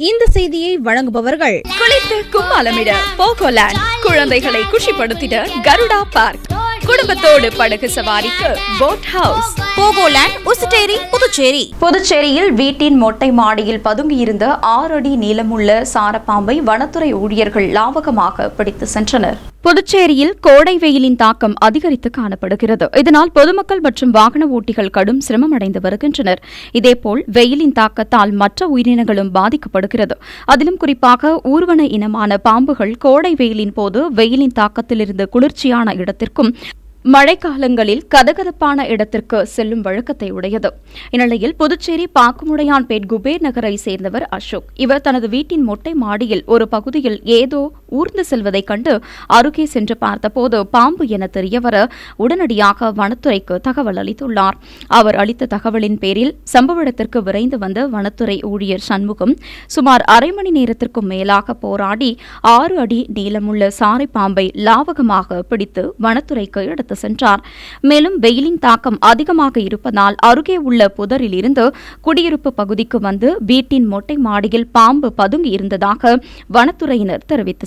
இந்த செய்தியை வழங்குபவர்கள் குளித்து கும்மாலமிட போகோலேண்ட் குழந்தைகளை குஷிப்படுத்திட கருடா பார்க். குடும்பத்தோடு படகு சவாரிக்கு போட் ஹவுஸ் போகோலேண்ட் உசுட்டேரி புதுச்சேரி. புதுச்சேரியில் வீட்டின் மொட்டை மாடியில் பதுங்கியிருந்த ஆறு அடி நீளமுள்ள சாரப்பாம்பை வனத்துறை ஊழியர்கள் லாவகமாக பிடித்து சென்றனர். புதுச்சேரியில் கோடை வெயிலின் தாக்கம் அதிகரித்து காணப்படுகிறது. இதனால் பொதுமக்கள் மற்றும் வாகன ஓட்டிகள் கடும் சிரமமடைந்து வருகின்றனர். இதேபோல் வெயிலின் தாக்கத்தால் மற்ற உயிரினங்களும் பாதிக்கப்படுகிறது. அதிலும் குறிப்பாக ஊர்வன இனமான பாம்புகள் கோடை வெயிலின் போது வெயிலின் தாக்கத்திலிருந்து குளிர்ச்சியான இடத்திற்கும் மழைக்காலங்களில் கதகதப்பான இடத்திற்கு செல்லும் வழக்கத்தை உடையது. இந்நிலையில் புதுச்சேரி பாக்குமுடையான்பேட் குபேர் நகரை சேர்ந்தவர் அசோக். இவர் தனது வீட்டின் மொட்டை மாடியில் ஒரு பகுதியில் ஏதோ ஊர்ந்து செல்வதைக் கண்டு அருகே சென்று பார்த்தபோது பாம்பு என தெரியவர உடனடியாக வனத்துறைக்கு தகவல் அளித்துள்ளார். அவர் அளித்த தகவலின் பேரில் சம்பவ இடத்திற்கு விரைந்து வந்த வனத்துறை ஊழியர் சண்முகம் சுமார் அரை மணி நேரத்திற்கும் மேலாக போராடி ஆறு அடி நீளமுள்ள சாரை பாம்பை லாவகமாக பிடித்து வனத்துறைக்கு எடுத்து சென்றார். மேலும் வெயிலின் தாக்கம் அதிகமாக இருப்பதால் அருகே உள்ள புதரில் இருந்து குடியிருப்பு பகுதிக்கு வந்து வீட்டின் மொட்டை மாடியில் பாம்பு பதுங்கி இருந்ததாக வனத்துறையினர் தெரிவித்து